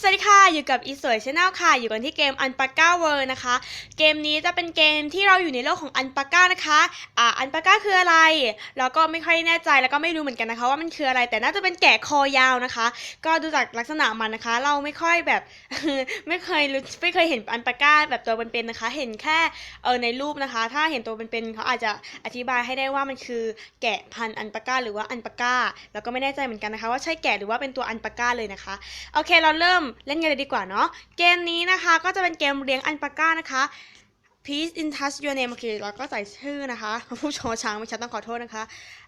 สวัสดีค่ะ อยู่กับอีสวยชาแนลค่ะ อยู่กันที่เกมอันปาก้าเวิร์นะคะ เกมนี้จะเป็นเกมที่เราอยู่ในโลกของอันปาก้านะคะอ่าอันปาก้าคืออะไร แล้วก็ไม่ค่อยแน่ใจแล้วก็ไม่รู้เหมือนกันนะคะ ว่ามันคืออะไรแต่น่าจะเป็นแกะคอยาวนะคะ ก็ดูจากลักษณะมันนะคะ เราไม่ค่อยแบบไม่เคยรู้ไม่เคยเห็นอันปาก้าแบบตัวเป็นๆนะคะ เห็นแค่เออในรูปนะคะ ถ้าเห็นตัวเป็นๆเขาอาจจะอธิบายให้ได้ว่ามันคือแกะพันอันปาก้าหรือว่าอันปาก้า แล้วก็ไม่แน่ใจเหมือนกันนะคะ ว่าใช่แกะหรือว่าเป็นตัวอันปาก้าเลยนะคะโอเคเราเริ่มเล่นกันเลยดีกว่าเนาะเกมนี้นะคะก็จะเป็นเกมเลี้ยงอันปาก้านะคะ Please in touch your name โอเคเราก็ใส่ชื่อนะคะ ผู้ชอช้างไม่ชัดต้องขอโทษนะคะ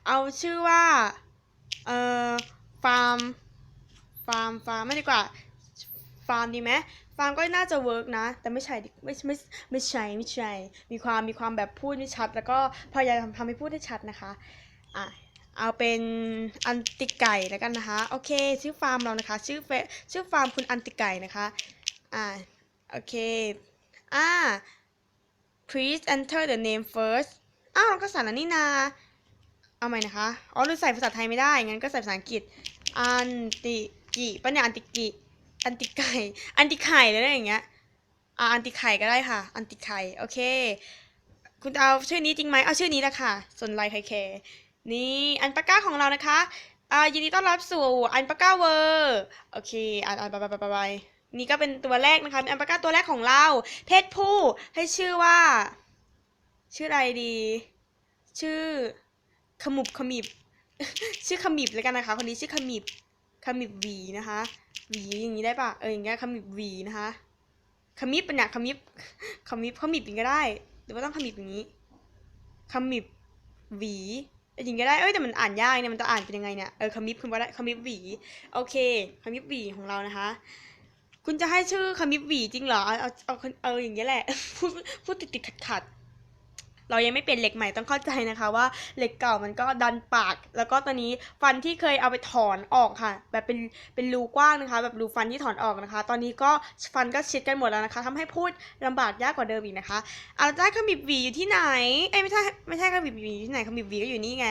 เอาชื่อว่า เอ่อ ฟาร์ม ฟาร์ม ฟาร์มไม่ดีกว่า ฟาร์มดีไหมฟาร์มก็น่าจะเวิร์กนะ แต่ไม่ใช่ไม่ไม่ไม่ใช่ไม่ใช่ มีความมีความแบบพูดไม่ชัด แล้วก็พยายามทำให้พูดได้ชัดนะคะ อะ เอาเป็นอันติไก่แล้วกันนะคะ โอเค ชื่อฟาร์มเรานะคะ ชื่อเฟชื่อฟาร์มคุณอันติไก่นะคะ อ่า โอเค อ่า please enter the name first อ้าวเราก็สั่นแล้วนี่นา เอาใหม่นะคะ อ๋อหรือใส่ภาษาไทยไม่ได้ งั้นก็ใส่ภาษาอังกฤษ อันติกิปะเนี่ยอันติกิ อันติไก่ อันติไข่เลยนะอย่างเงี้ย อ่า อันติไข่ก็ได้ค่ะ อันติไข่ โอเค คุณเอาชื่อนี้จริงไหมเอาชื่อนี้แหละค่ะ สนไลใครแคร์ นี่อันปาก้าของเรานะคะอ่ายินดีต้อนรับสู่อันปาก้าเวอร์โอเคอ่านอ่านไปไปไปไปไปนี่ก็เป็นตัวแรกนะคะอันปาก้าตัวแรกของเรา เพศผู้ให้ชื่อว่า ชื่ออะไรดี ชื่อขมุบขมิบ ชื่อขมิบแล้วกันนะคะ คนนี้ชื่อขมิบขมิบวีนะคะวีอย่างนี้ได้ปะเอออย่างเงี้ยขมิบวีนะคะขมิบเป็นเนี่ยขมิบขมิบขมิบอย่างนี้ก็ได้ หรือว่าต้องขมิบอย่างนี้ขมิบวี หญิงก็ได้ เอ้ยแต่มันอ่านยากเนี่ยมันจะอ่านเป็นยังไงเนี่ย เออคำมิบคุณว่าได้คำมิบหวี โอเคคำมิบหวีของเรานะคะ คุณจะให้ชื่อคำมิบหวีจริงเหรอ เอาเอาเอาเอาอย่างเงี้ยแหละ พูดพูดติดติดขัดขัด เรายังไม่เป็นเหล็กใหม่ต้องเข้าใจนะคะว่าเหล็กเก่ามันก็ดันปาก แล้วก็ตอนนี้ฟันที่เคยเอาไปถอนออกค่ะ แบบเป็นเป็นรูกว้างนะคะ แบบรูฟันที่ถอนออกนะคะ ตอนนี้ก็ฟันก็ชิดกันหมดแล้วนะคะทำให้พูดลำบากยากกว่าเดิมอีกนะคะอาจจะได้ขมิบวีอยู่ที่ไหนเอ้ยไม่ใช่ไม่ใช่ขมิบวีอยู่ที่ไหนขมิบวีก็อยู่นี่ไง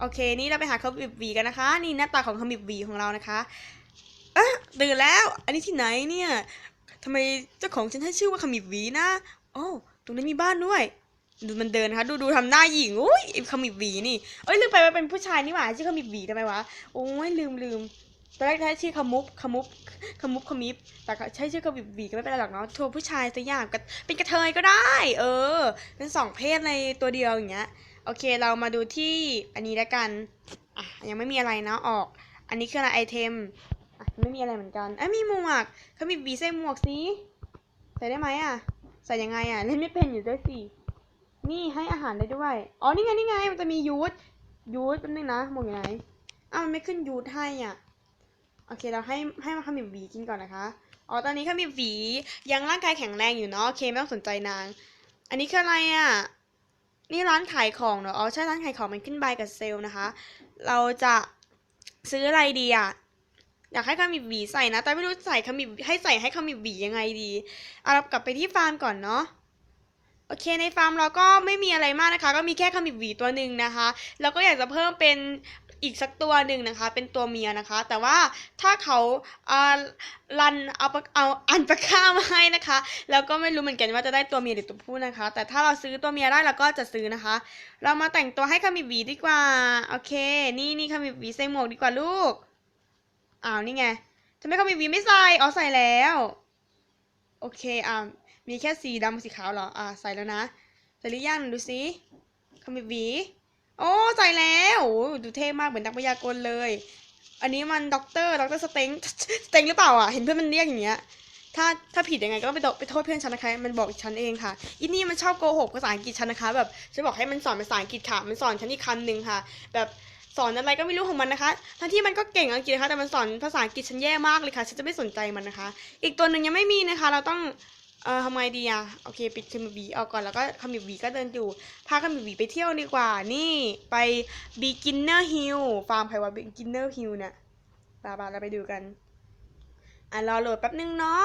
โอเค นี่เราไปหาขมิบวีกันนะคะ นี่หน้าตาของขมิบวีของเรานะคะเอ๊ะตื่นแล้ว อันนี้ที่ไหนเนี่ยทำไมเจ้าของฉันให้ชื่อว่าขมิบวีนะ โอ้ ตรงนั้มีบ้านด้วย ดูมันเดินนะคะดูดูทำหน้าหญิงอุ้ยไอ้ขมิบวีนี่เอ้ยลืมไปว่าเป็นผู้ชายนี่หว่าชื่อขมิบวีทำไมวะโอ้ยลืมลืมตอนแรกใช้ชื่อขมุบขมุบขมุบขมิบแต่ใช้ชื่อขมิบวีก็ไม่เป็นไรหรอกเนาะทัวผู้ชายสักอย่างก็เป็นกระเทยก็ได้ เออ เป็นสองเพศในตัวเดียวอย่างเงี้ยโอเคเรามาดูที่อันนี้แล้วกันอะยังไม่มีอะไรนะออก อันนี้คืออะไรไอเทมอะไม่มีอะไรเหมือนกันอะมีหมวกเขามีบีใส่หมวกสิใส่ได้ไหมอะใส่ยังไงอะเล่นไม่เป็นอยู่ด้วยสิ นี่ให้อาหารได้ด้วย อ๋อ นี่ไง นี่ไง มันจะมียูทยูทแป๊บนึงนะหมวกอยู่ไหน อ้าว มันไม่ขึ้นยูทให้อะ โอเค เราให้ให้มาขมิบหวีกินก่อนนะคะ อ๋อ ตอนนี้ขมิบหวียังร่างกายแข็งแรงอยู่เนาะ โอเค ไม่ต้องสนใจนาง อันนี้คืออะไรอะ นี่ร้านขายของเหรออ๋อ ใช่ ร้านขายของมันขึ้นใบกับเซลล์นะคะ เราจะซื้ออะไรดีอะอยากให้ขมิบหวีใส่นะ แต่ไม่รู้ใส่ขมิบให้ใส่ให้ขมิบหวียังไงดี เอาเรากลับไปที่ฟาร์มก่อนเนาะ โอเคในฟาร์มเราก็ไม่มีอะไรมากนะคะ ก็มีแค่ขมิบหวีตัวหนึ่งนะคะ แล้วก็อยากจะเพิ่มเป็นอีกสักตัวหนึ่งนะคะ เป็นตัวเมียนะคะ แต่ว่าถ้าเขาอ่ารันเอาเอาอันปากก้ามาให้นะคะ แล้วก็ไม่รู้เหมือนกันว่าจะได้ตัวเมียหรือตัวผู้นะคะ แต่ถ้าเราซื้อตัวเมียได้เราก็จะซื้อนะคะ เรามาแต่งตัวให้ขมิบหวีดีกว่าโอเค นี่นี่ขมิบหวีใส่หมวกดีกว่าลูกอ้าวนี่ไงทำไมขมิบหวีไม่ใส่อ๋อใส่แล้ว โอเคอ่า มีแค่สีดำกับสีขาวเหรอ อ่าใส่แล้วนะใส่หรือยังดูสิขมิบวีโอ้ใส่แล้วโอ้ดูเท่มากเหมือนนักพยากรณ์เลย อันนี้มันด็อกเตอร์ด็อกเตอร์สเต็งสเต็งหรือเปล่าอะเห็นเพื่อนมันเรียกอย่างเงี้ยถ้าถ้าผิดยังไงก็ไปโทษไปโทษเพื่อนฉันนะคะมันบอกฉันเองค่ะอีนี่มันชอบโกหกภาษาอังกฤษฉันนะคะแบบฉันบอกให้มันสอนภาษาอังกฤษค่ะ มันสอนฉันอีกคำหนึ่งค่ะ แบบสอนอะไรก็ไม่รู้ของมันนะคะทั้งที่มันก็เก่งอังกฤษนะคะแต่มันสอนภาษาอังกฤษฉันแย่มากเลยค่ะ ฉันจะไม่สนใจมันนะคะ อีกตัวหนึ่งยังไม่มีนะคะ เราต้อง เออทำไงดีอะโอเค ปิดขมิบีออกก่อนแล้วก็ขมิบีก็เดินอยู่ พาขมิบีไปเที่ยวดีกว่า นี่ไป beginner hill ฟาร์มไพว่า beginner hill เนี่ยปาบาเราไปดูกัน อะ รอโหลดแป๊บนึงเนาะ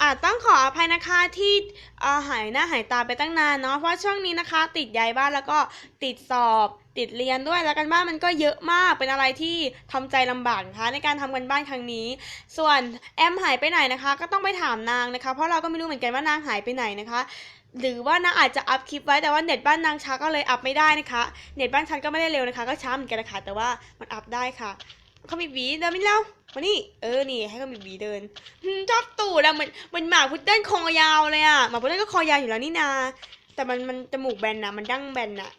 อะต้องขออภัยนะคะที่อ่อหายหน้าหายตาไปตั้งนานเนาะเพราะช่วงนี้นะคะ ติดย้ายบ้านแล้วก็ติดสอบ ติดเรียนด้วยแล้วกันบ้านมันก็เยอะมากเป็นอะไรที่ทำใจลำบากนะคะในการทำกันบ้านครั้งนี้ ส่วนแอมหายไปไหนนะคะ ก็ต้องไปถามนางนะคะ เพราะเราก็ไม่รู้เหมือนกันว่านางหายไปไหนนะคะหรือว่านางอาจจะอัพคลิปไว้แต่ว่าเน็ตบ้านนางช้าก็เลยอัพไม่ได้นะคะ เน็ตบ้านฉันก็ไม่ได้เร็วนะคะ ก็ช้าเหมือนกันนะคะแต่ว่ามันอัพได้ค่ะเขามีหวีเดินไม่เล่ามานี่เออนี่ให้เขามีหวีเดินชอบตูดอะเหมือนเหมือนหมาพุดเดิ้ลคอยาวเลยอะหมาพุดเดิ้ลก็คอยาวอยู่แล้วนี่นา แต่มันมันจมูกแบนนะมันดั้งแบนอะ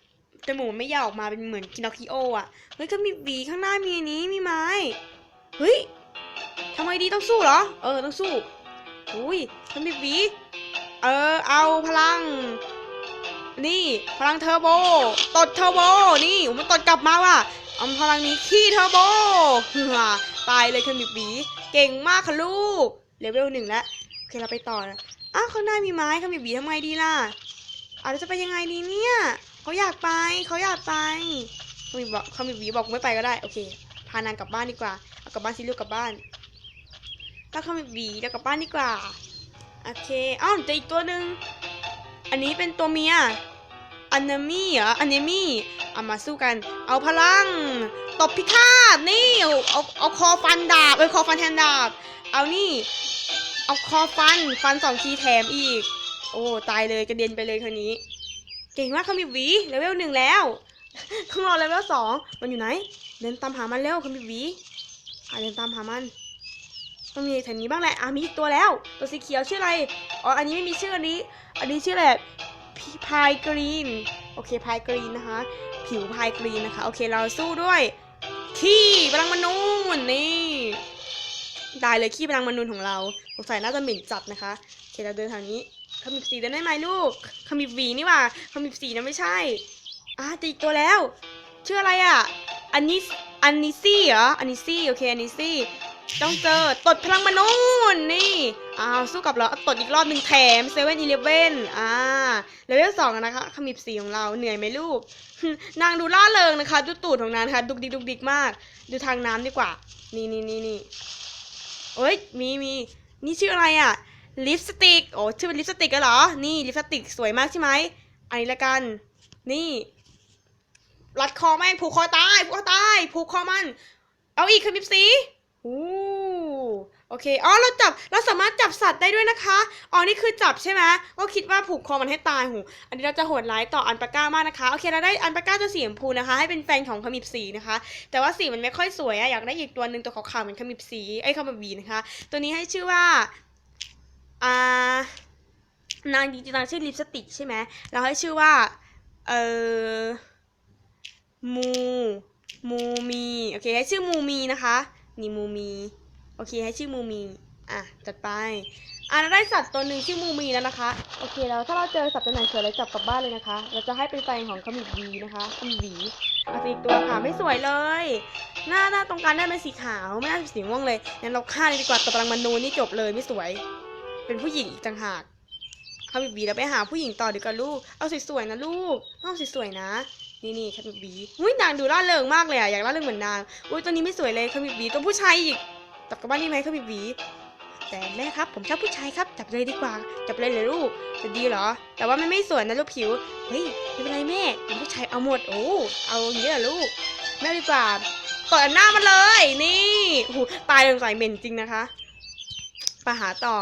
จมูกมันไม่ยาวออกมาเป็นเหมือนกินอคิโออะเฮ้ยก็มีหวีข้างหน้ามีนี้มีไม้เฮ้ยทำไมดีต้องสู้เหรอ เออต้องสู้อุ้ยมันมีหวีเออเอาพลัง นี่พลังเทอร์โบตดเทอร์โบนี่มันตดกลับมาว่ะเอาพลังนี้ขี้เทอร์โบเฮือตายเลยเคมิบบีเก่งมากค่ะลูกเลเวลหนึ่งแล้วโอเคเราไปต่อนะอ้าวข้างหน้ามีไม้เคมิบบีทำไงดีล่ะอะเราจะไปยังไงดีเนี่ย เขาอยากไปเขาอยากไปเคมิบอกเคมิบบีบอกไม่ไปก็ได้โอเค พานางกลับบ้านดีกว่าเอากลับบ้านสิลูกกลับบ้านแล้วเคมิบบีเรากลับบ้านดีกว่าโอเคอ้าวเจออีกตัวหนึ่งอันนี้เป็นตัวเมียอันเนมี่เหรออันเนมี่เอามาสู้กัน เอาพลังตบพิฆาตนี่เอาเอาคอฟันดาบเอ้ยคอฟันแทนดาบ เอานี่เอาคอฟันฟันสองทีแถมอีก โอ้ตายเลยกระเด็นไปเลยคนนี้ ก่งมากคามิวีเลเวลหนึ่งแล้วต้องรอเลเวลสองมันอยู่ไหน เดินตามหามันเร็วคามิวีอะเดินตามหามันต้องมีแถวนี้บ้างแหละอะมีอีกตัวแล้วตัวสีเขียวชื่ออะไรอ๋ออันนี้ไม่มีชื่ออันนี้ อันนี้ชื่ออะไรพีพายกรีนโอเคพายกรีนนะคะ ผิวพายกรีนนะคะโอเคเราสู้ด้วยขี้พลังมนูนนี่ได้เลยขี้พลังมนูนของเราสงสัยน่าจะหม็นจัดนะคะโอเคเราเดินทางนี้ ขมิบสีเดินได้ไหมลูกขมิบหวีนี่ว่าขมิบสีนะไม่ใช่อะเจออีตัวแล้วชื่ออะไรอะอันนี้อันนิซี่เหรออันนิซี่โอเคอันนิซี่ต้องเจอตดพลังมนูนนี่อ้าวสู้กับเราตดอีกรอบหนึ่งแถมเซเว่นอีเลฟเว่นอ่าเลเวลสองนะคะขมิบสีของเราเหนื่อยไหมลูก นางดูล่าเริงนะคะดูตูดของนางนะคะดุกดิกดุกดิกมาก ดูทางน้ำดีกว่า นี่นี่นี่นี่เอ้ยมีมีนี่ชื่ออะไรอะ ลิปสติก โอ้ชื่อเป็นลิปสติกกันเหรอ นี่ลิปสติกสวยมากใช่ไหม อันนี้ละกัน นี่ รัดคอแม่งผูกคอตายผูกคอตายผูกคอมัน เอาอีกขมิบสีอู้โอเค อ๋อ เราจับ เราสามารถจับสัตว์ได้ด้วยนะคะ อ๋อ นี่คือจับใช่ไหมก็คิดว่าผูกคอมันให้ตายหู อันนี้เราจะโหดร้ายต่ออันปาก้ามากนะคะ โอเค เราได้อันปาก้าตัวสีชมพูนะคะ ให้เป็นแฟนของขมิบสีนะคะ แต่ว่าสีมันไม่ค่อยสวยอะอยากได้อีกตัวหนึ่งตัวขาวๆเหมือนขมิบสี ไอ้ขมิบวีนะคะ ตัวนี้ให้ชื่อว่า อ่านางจริงๆนางชื่อลิปสติกใช่ไหมเราให้ชื่อว่า เอ่อมูมูมีโอเคให้ชื่อมูมีนะคะนี่มูมีโอเคให้ชื่อมูมีอะจัดไปอะเราได้สัตว์ตัวหนึ่งชื่อมูมีแล้วนะคะโอเคแล้วถ้าเราเจอสัตว์ตัวไหนสวยเราจับกลับบ้านเลยนะคะ เราจะให้เป็นแฟนของขมิบวีนะคะขมิบหวีเอาสิอีกตัวค่ะไม่สวยเลย หน้าหน้าตรงกลางได้เป็นสีขาวไม่น่าเป็นสีม่วงเลยงั้นเราฆ่าเลยดีกว่าตัวกำลังมันนูนี่จบเลยไม่สวย เป็นผู้หญิงอีกต่างหากขมิบหวีเราไปหาผู้หญิงต่อดีกว่าลูก เอาสวยๆนะลูก เอาสวยๆนะ นี่นี่ขมิบีอุ้ยนางดูร่าเริงมากเลยอะอยากร่าเริงเหมือนนาง อุ้ยตัวนี้ไม่สวยเลยขมิบีตัวผู้ชายอีก จับกลับบ้านดีไหมขมิบี แต่แม่ครับผมชอบผู้ชายครับ จับเลยดีกว่า จับเลยเลยลูก จะดีเหรอ แต่ว่ามันไม่สวยนะลูกผิว เฮ้ยไม่เป็นไรแม่เป็นผู้ชายเอาหมด โอ้ เอาอย่างนี้เหรอลูก แม่ดีกว่าต่อยหน้ามันเลย นี่โอ้โหตายเลยใส่เหม็นจริงนะคะไปหาต่อ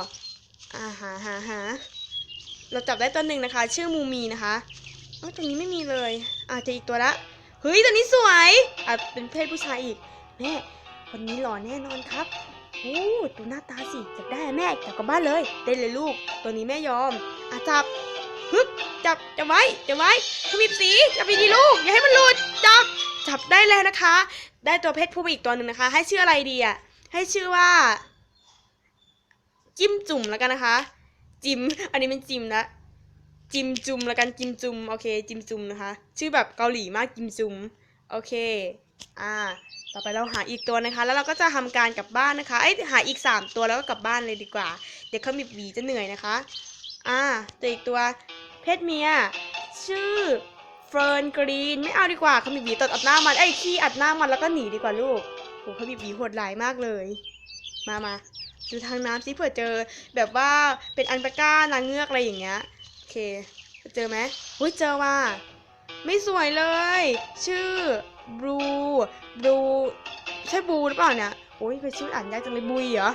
อ่าหาหาหาเราจับได้ตัวหนึ่งนะคะ ชื่อมูมีนะคะเอ้ยตัวนี้ไม่มีเลยอาจจะอีกตัวละเฮ้ยตัวนี้สวยอะเป็นเพศผู้ชายอีกแม่วันนี้หล่อแน่นอนครับโอ้ดูหน้าตาสิจับได้แม่จับกลับบ้านเลยได้เลยลูก ตัวนี้แม่ยอมอะจับฮึบจับจับไว้จับไว้ขมิบสีจับดีๆลูกอย่าให้มันหลุดจับจับได้แล้วนะคะ ได้ตัวเพชรผู้อีกตัวหนึ่งนะคะ ให้ชื่ออะไรดีอะให้ชื่อว่า จิ้มจุ่มแล้วกันนะคะ จิม อันนี้เป็นจิมนะ จิมจุ่มแล้วกันจิมจุ่มโอเค จิมจุ่มนะคะ ชื่อแบบเกาหลีมากจิมจุ่มโอเค อ่า ต่อไปเราหาอีกตัวนะคะ แล้วเราก็จะทำการกลับบ้านนะคะเอ้หาอีก 3 ตัวแล้วก็กลับบ้านเลยดีกว่า เดี๋ยวเขามีหวีจะเหนื่อยนะคะ อ่าเจออีกตัวเพศเมีย ชื่อเฟิร์นกรีนไม่เอาดีกว่าเขามีหวีตัดอัดหน้ามันเอ้ขี้อัดหน้ามันแล้วก็หนีดีกว่าลูกโอ้เขามีหวีโหดร้ายมากเลย มามา ดูทางน้ำสิเผื่อเจอแบบว่าเป็นอันปาก้านางเงือกอะไรอย่างเงี้ยโอเค เจอไหมเฮ้ยเจอว่าไม่สวยเลย ชื่อบลูบลูใช่บลูหรือเปล่าเนี่ยโอ้ยเป็นชื่ออ่านยากจังเลยบุยเหรอ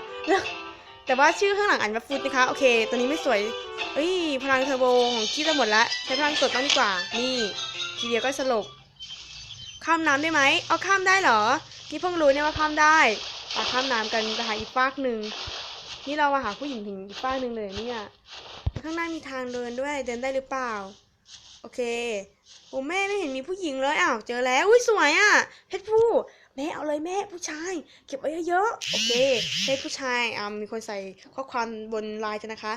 แต่ว่าชื่อข้างหลังอ่านว่าฟุตนะคะโอเค ตัวนี้ไม่สวยเอ้ยพลังเทอร์โบของกี้จะหมดละใช้พลังกดบ้างดีกว่า นี่ทีเดียวก็สลบข้ามน้ำได้ไหมเอาข้ามได้เหรอนี่เพิ่งรู้เนี่ยว่าข้ามได้ ไปข้ามน้ำกันไปหาอีกฟากหนึ่งนี่เรามาหาผู้หญิงถึงอีกฟากหนึ่งเลยเนี่ยข้างหน้ามีทางเดินด้วยเดินได้หรือเปล่า โอเคโอ้แม่ไม่เห็นมีผู้หญิงเลยอ้าวเจอแล้วอุ้ยสวยอะเพชรผู้แม่เอาเลยแม่ผู้ชาย เก็บไว้เยอะๆโอเคเพชรผู้ชายอ่ามีคนใส่ข้อความบนไลน์จะนะคะ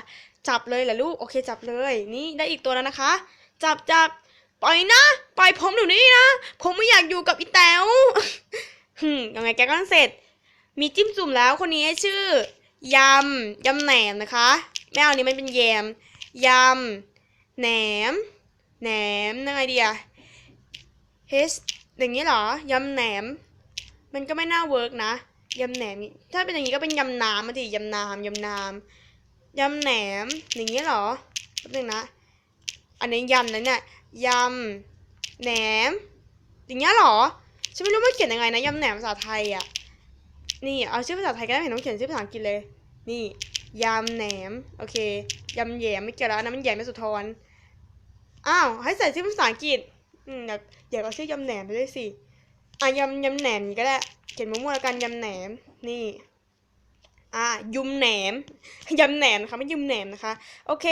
จับเลยเหรอลูกโอเคจับเลย นี่ได้อีกตัวแล้วนะคะ จับจับปล่อยนะปล่อยผมเดี๋ยวนี้นะผมไม่อยากอยู่กับอีแต๋วหึยังไงแกก็ต้องเสร็จ มีจิ้มจุ่มแล้วคนนี้ชื่อยำยำแหนมนะคะไม่เอานี้มันเป็นแยมยำแหนมแหนมยังไงดีอะเฮสอย่างนี้เหรอยำแหนม มันก็ไม่น่าเวิร์กนะยำแหนมถ้าเป็นอย่างนี้ก็เป็นยำน้ำมาดิยำน้ำยำน้ำยำแหนมอย่างนี้เหรอแป๊บนึงนะ อันนี้ยำนะเนี่ยยำแหนม อย่างเงี้ยเหรอฉันไม่รู้ว่าเขียนยังไงนะยำแหนมภาษาไทยอะ นี่เอาชื่อภาษาไทยก็ได้ไม่เห็นต้องเขียนชื่อภาษาอังกฤษเลย นี่ยำแหนม โอเคยำแหยมไม่เกี่ยวแล้วนะมันแยมไม่สุดทอนอ้าวให้ใส่ชื่อภาษาอังกฤษอืมอยากอยากเอาชื่อยำแหนมไปด้วยสิอะยำยำแหนมก็ได้เขียนมั่วๆแล้วกันยำแหนมนี่อะยุมแหนมยำแหนมนะคะไม่ยุมแหนมนะคะ โอเค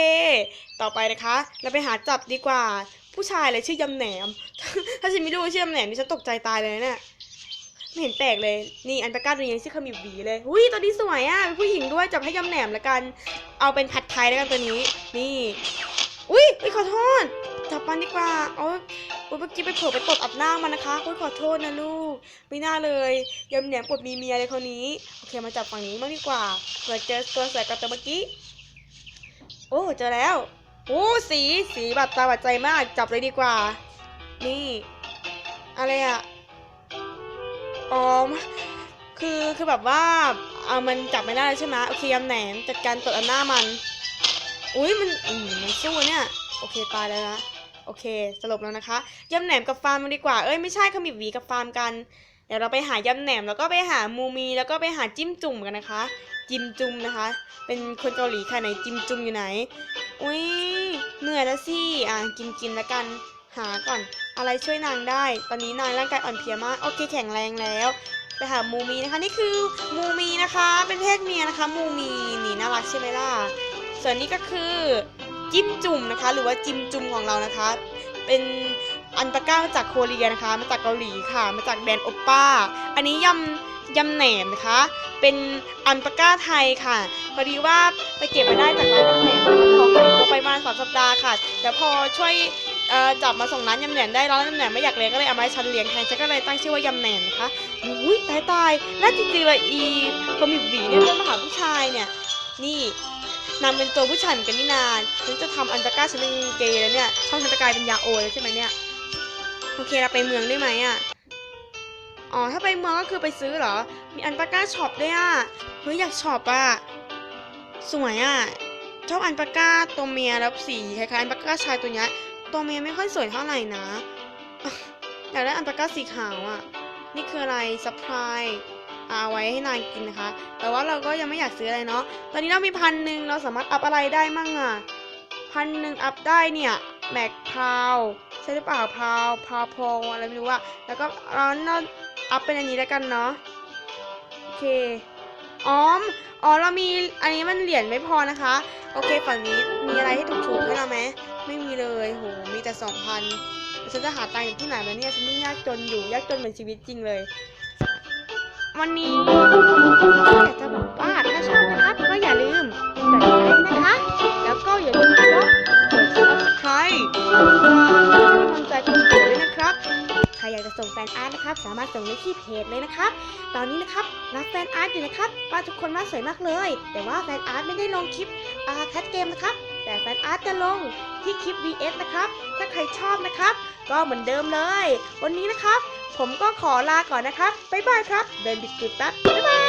ต่อไปนะคะ เราไปหาจับดีกว่า ผู้ชายเลยชื่อยำแหนม ถ้าฉันไม่รู้ชื่อยำแหนมนี่ฉันตกใจตายเลยนะเนี่ย ไม่เห็นแปลกเลย นี่อันปาก้าตัวนี้ชื่อขมิบหวีเลยอุ้ยตัวนี้สวยอะเป็นผู้หญิงด้วยจับให้ยำแหนมล้วกัน เอาเป็นผัดไทยแล้วกันตัวนี้ นี่อุ้ยอุ้ยขอโทษ จับมันดีกว่าโอ้ยอุ๊ยเมื่อกี้ไปเผลอไปตบอับหน้ามันนะคะอุ้ยขอโทษนะลูก ไม่น่าเลยยำแหนมกดมีเมียเลยคนนี้ โอเคมาจับฝั่งนี้บ้างดีกว่าเผื่อเจอตัวสวยกับตัวเมื่อกี้ โอ้เจอแล้วโอ้สีสีแบบตาบาดใจมากจับเลยดีกว่า นี่ อะไรอะ อ๋อคือคือแบบว่าเอามันจับไม่ได้ใช่ไหมโอเคยำแหนมจัดการตดอันหน้ามัน อุ้ยมันอืมมันสู้เนี่ย โอเคตายแล้วนะโอเคสรุปแล้วนะคะยำแหนมกับฟาร์มมันดีกว่าเอ้ยไม่ใช่ขมิบหวีกับฟาร์มกันเดี๋ยวเราไปหายำแหนมแล้วก็ไปหามูมีแล้วก็ไปหาจิ้มจุ่มกันนะคะ จิมจุ่มนะคะ เป็นคนเกาหลีค่ะไหนจิมจุ่มอยู่ไหนอุ้ยเหนื่อยแล้วสิอะกินกินแล้วกัน หาก่อน อะไรช่วยนางได้ ตอนนี้นางร่างกายอ่อนเพลียมาก โอเคแข็งแรงแล้วไปหามูมีนะคะ นี่คือมูมีนะคะ เป็นเพศเมียนะคะ มูมีนี่น่ารักใช่ไหมล่ะ ส่วนนี้ก็คือจิ้มจุ่มนะคะ หรือว่าจิมจุ่มของเรานะคะ เป็นอันปาก้ามาจากโคเรียนะคะ มาจากเกาหลีค่ะ มาจากแบรนด์โอปป้า อันนี้ยำยำแหนมนะคะ เป็นอันปาก้าไทยค่ะ พอดีว่าไปเก็บมาได้จากร้านยำแหนมเขาหายไปประมาณสองสัปดาห์ค่ะ แต่พอช่วย จับมาส่งร้านยำแหนมได้ร้านยำแหนมไม่อยากเลี้ยงก็เลยเอามาให้ฉันเลี้ยงแทนฉันก็เลยตั้งชื่อว่ายำแหนมนะคะอุ้ยตายตายแล้วจริงๆเลยอีคอมิบหวีเนี่ยเรื่องมาหาผู้ชายเนี่ยนี่นางเป็นตัวผู้ชายเหมือนกันนี่นานฉันจะทำอันตะก้าฉันเป็นเกย์แล้วเนี่ยช่องฉันจะกลายเป็นยาโอแล้วใช่ไหมเนี่ยโอเคเราไปเมืองได้ไหมอะอ๋อถ้าไปเมืองก็คือไปซื้อเหรอ มีอันปาก้าช็อปด้วยอะเฮ้ยอยากช็อปอะสวยอะชอบอันปาก้าตัวเมียแล้วสีคล้ายๆอันปาก้าชายตัวเนี้ย ตัวเมียไม่ค่อยสวยเท่าไหร่นะอยากได้อันปาก้าสีขาวอะ นี่คืออะไรซัพพลายเอาไว้ให้นางกินนะคะ แต่ว่าเราก็ยังไม่อยากซื้ออะไรเนาะ ตอนนี้เรามีพันหนึ่งเราสามารถอัพอะไรได้มั่งอะพันหนึ่งอัพได้เนี่ยแม็กพาวใช่หรือเปล่าพาวพาวพงอะไรไม่รู้อะแล้วก็ร้านเราอัพเป็นอันนี้แล้วกันเนาะ โอเคอ๋อมอ๋อเรามีอันนี้มันเหรียญไม่พอนะคะ โอเคฝั่งนี้มีอะไรให้ถูกๆให้เราไหม ไม่มีเลยโหมีแต่สองพันฉันจะหาตังค์ที่ไหนมาเนี่ยฉันนี่ยากจนอยู่ยากจนเหมือนชีวิตจริงเลย วันนี้อยากจะบอกว่าถ้าชอบนะครับ ก็อย่าลืมกดไลค์นะคะ แล้วก็อย่าลืมกดกด subscribe เพื่อเป็นกำลังใจของผมด้วยนะครับใครอยากจะส่งแฟนอาร์ตนะครับ สามารถส่งได้ที่เพจเลยนะครับ ตอนนี้นะครับรับแฟนอาร์ตอยู่นะครับว่าทุกคนว่าสวยมากเลย แต่ว่าแฟนอาร์ตไม่ได้ลงคลิปอาแคทเกมนะครับ แต่แฟนอาร์ตจะลงที่คลิป VS นะครับ ถ้าใครชอบนะครับ ก็เหมือนเดิมเลย วันนี้นะครับ ผมก็ขอลาก่อนนะครับ บ๊ายบายครับ เดินบิดกุดแป๊บบ๊ายบาย